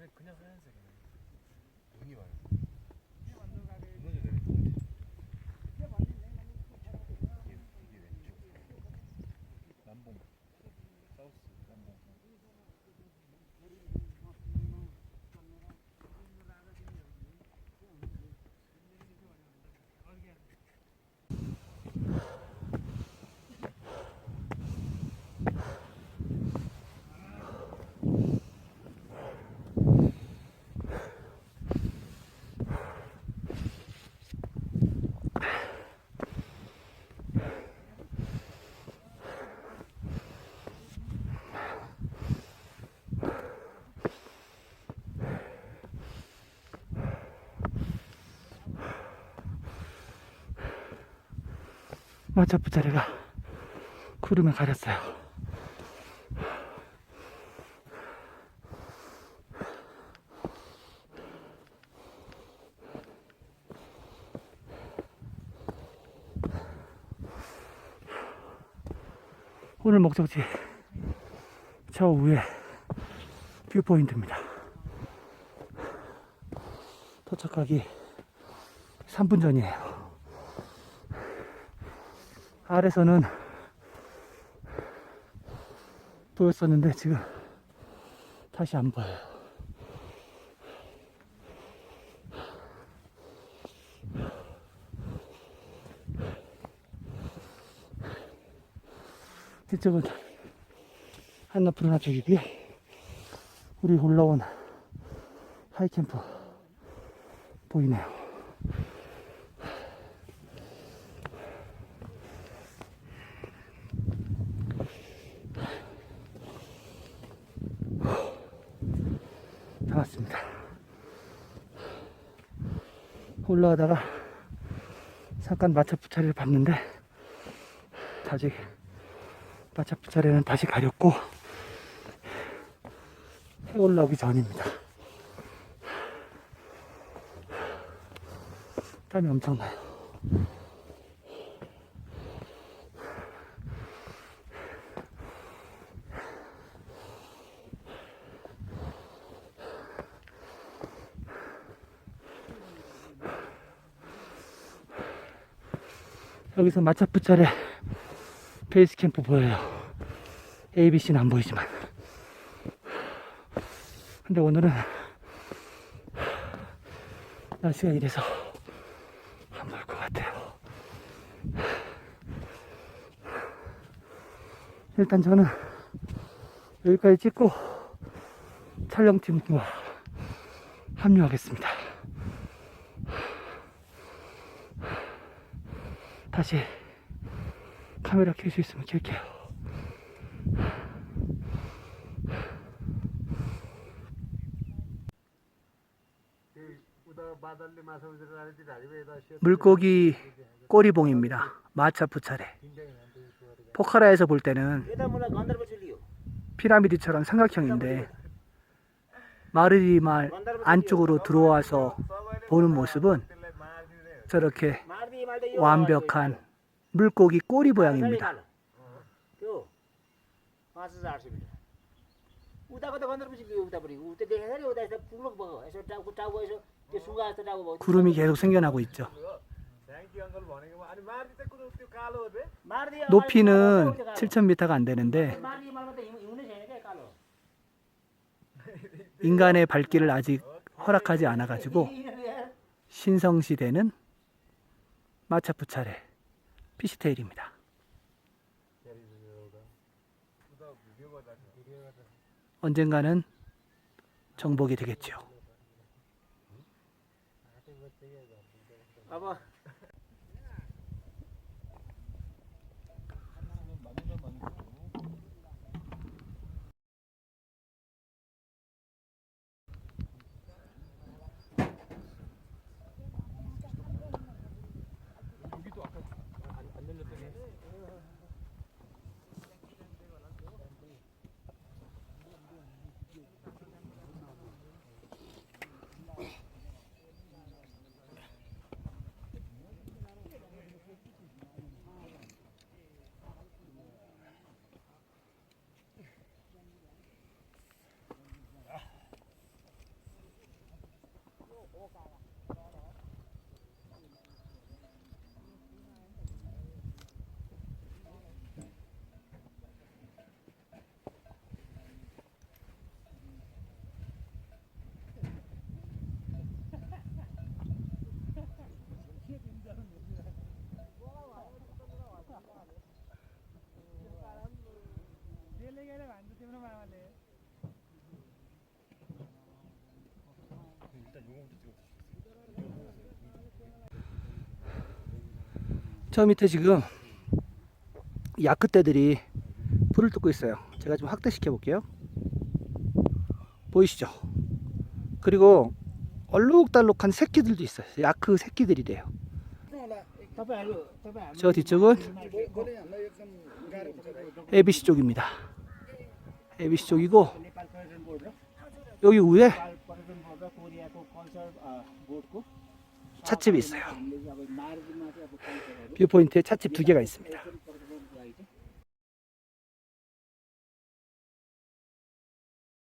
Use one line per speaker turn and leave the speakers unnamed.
그냥 그냥 하얀색이네. 눈이 와요. 무너져 내릴 것 같아. 이게, 이게 왼쪽. 남봉. 사우스 남봉.
마차프 자리가 구름에 가렸어요. 오늘 목적지 저 위에 뷰포인트입니다. 도착하기 3분 전이에요. 아래서는 보였었는데 지금 다시 안 보여요. 이쪽은 한나푸르나 쪽이고요. 우리 올라온 하이캠프 보이네요. 다 왔습니다. 올라가다가 잠깐 마차프 차례를 봤는데 아직 마차프 차례는 다시 가렸고 해 올라오기 전입니다. 땀이 엄청나요. 여기서 마차프 차례 베이스 캠프 보여요. ABC는 안 보이지만. 근데 오늘은 날씨가 이래서 안 보일 것 같아요. 일단 저는 여기까지 찍고 촬영팀과 합류하겠습니다. 다시 카메라 켤 수 있으면 켤게요. 물고기 꼬리봉입니다. 마차프 차례. 포카라에서 볼 때는 피라미드처럼 삼각형인데 마르디말 안쪽으로 들어와서 보는 모습은 저렇게 완벽한 물고기 꼬리 모양입니다. 구름이 계속 생겨나고 있죠. 높이는 7,000m가 안 되는데 인간의 발길을 아직 허락하지 않아 가지고 신성시대는 마차프 차례 피시테일입니다. 언젠가는 정복이 되겠죠.
अब
저 밑에 지금 야크떼들이 불을 뜯고 있어요. 제가 좀 확대시켜 볼게요. 보이시죠? 그리고 얼룩달룩한 새끼들도 있어요. 야크 새끼들이래요. 저 뒤쪽은 ABC 쪽입니다. ABC 쪽이고 여기 위에 찻집이 있어요. 뷰포인트에 찻집 두 개가 있습니다.